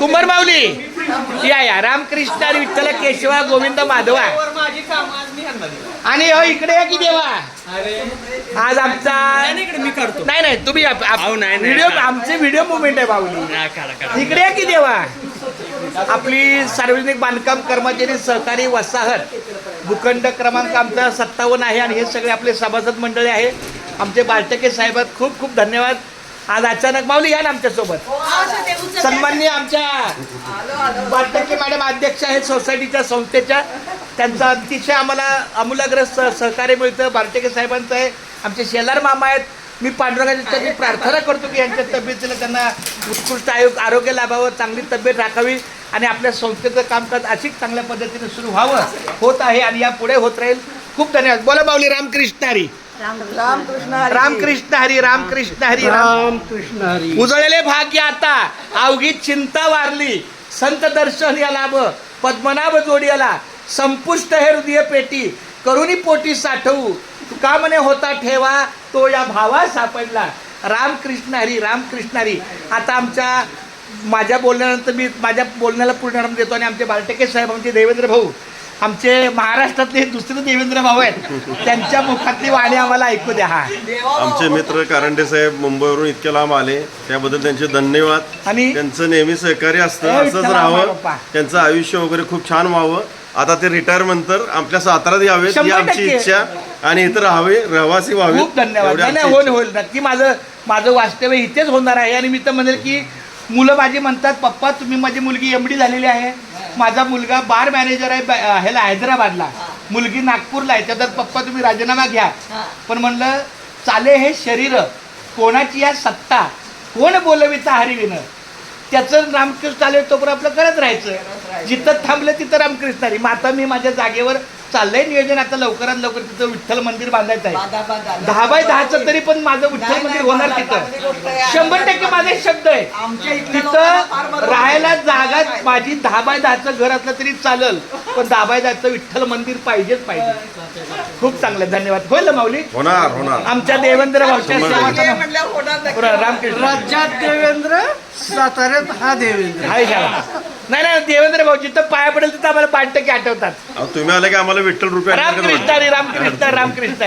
कुंभार माऊली. या या. रामकृष्ण आणि विठ्ठल केशवा गोविंद माधवा. आणि हो इकडे या की देवा. आज आमचा नाही, इकडे मी काढतो नाही नाही तुम्ही. व्हिडिओ आमचे व्हिडिओ मुवमेंट आहे काढा. इकडे या की देवा. आपली सार्वजनिक बांधकाम कर्मचारी सहकारी वसाहत भूखंड क्रमांक आमचा सत्तावन्न आहे आणि हे सगळे आपले सभासद मंडळी आहे. आमचे बालटके साहेब खूप खूप धन्यवाद. आज अचानक माऊली या ना आमच्यासोबत. सन्माननीय आमच्या बालटके मॅडम अध्यक्ष आहेत सोसायटीच्या संस्थेच्या. त्यांचं अतिशय आम्हाला आमूलाग्र सह सहकार्य मिळतं. बालटेके साहेबांचं आहे. आमचे शेलार मामा आहेत. मी पांडुरंगाच्या चरणी प्रार्थना करतो की यांच्या तब्येतीला त्यांना उत्कृष्ट आयोग आरोग्य लाभावं चांगली तब्येत राखावी आणि आपल्या संस्थेचं कामकाज अशीच चांगल्या पद्धतीने सुरू व्हावं होत आहे आणि या पुढे होत राहील. खूप धन्यवाद. बोला माऊली रामकृष्ण हरी. रामकृष्ण हरी रामकृष्ण हरी राम कृष्ण हरी. उजळलेले भाग्य आता. अवघी चिंता वारली. संत दर्शन या लाभ पद्मनाभ जोडियाला संपुष्ट हे हृदय पेटी. करुणी पोटी साठवू. तुका म्हणे होता ठेवा तो या भावा सापडला. रामकृष्ण हरी रामकृष्ण हरी. आता आमच्या माझ्या बोलण्यानंतर मी माझ्या बोलण्याला पूर्ण देतो आणि आमचे बालटेके साहेब आमचे देवेंद्र भाऊ. आमचे महाराष्ट्रातले दुसरे देवेंद्र भाऊ आहेत. त्यांच्या मुखातली वाणी आम्हाला ऐकू द्या हा. आमचे मित्र कारंडे साहेब मुंबईवरून इतक्या लांब आले त्याबद्दल त्यांचे धन्यवाद. आणि त्यांचं नेहमी सहकार्य असतं असंच राहावं. त्यांचं आयुष्य वगैरे खूप छान व्हावं. आता ते रिटायरमेंट नंतर आपल्या साताऱ्यात यावेत ही आमची. इच्छा. आणि इथं राहावे रहिवासी व्हावे खूप धन्यवाद. नाही होईल होईल. नक्की माझं माझं वास्तव्य इथेच होणार आहे. आणि मी तर म्हणेल की मुलं माझी म्हणतात पप्पा तुम्ही माझी मुलगी एम डी झालेली आहे. माझा मुलगा बार मॅनेजर आहे ह्याला हैदराबादला. मुलगी नागपूरला आहे त्याच्यात पप्पा तुम्ही राजीनामा घ्या. पण म्हणलं चाले हे शरीर कोणाची या सत्ता? कोण बोलविता हरिविन त्याचं रामकृष्ण चालेल तोपर्यंत आपलं करत राहायचं. जिथं थांबलं तिथं रामकृष्ण आता मी माझ्या जागेवर चाललंय नियोजन आता लवकरात लवकर तिथं विठ्ठल मंदिर बांधायचं आहे. दहा बाय दहाचं तरी पण माझं विठ्ठल मंदिर होणार तिथं. शंभर टक्के माझे शब्द आहे. तिथं राहायला जागा माझी दहा बाय दहाचं घर असलं तरी चालल पण दहा बाय दहाचं विठ्ठल मंदिर पाहिजेच पाहिजे. खूप चांगलं धन्यवाद. होईल माऊली? होणार होणार. आमच्या देवेंद्र रामकृष्ण. राज्यात देवेंद्र साताऱ्यात हा देवेंद्र. हाय घ्या नाही नाही देवेंद्र भाऊ जिथं पाया पडेल तिथं आम्हाला पाच टक्के आठवतात. अहो, तुम्ही आले की आम्हाला विठ्ठल रुपये रामकृष्ण रामकृष्ण रामकृष्ण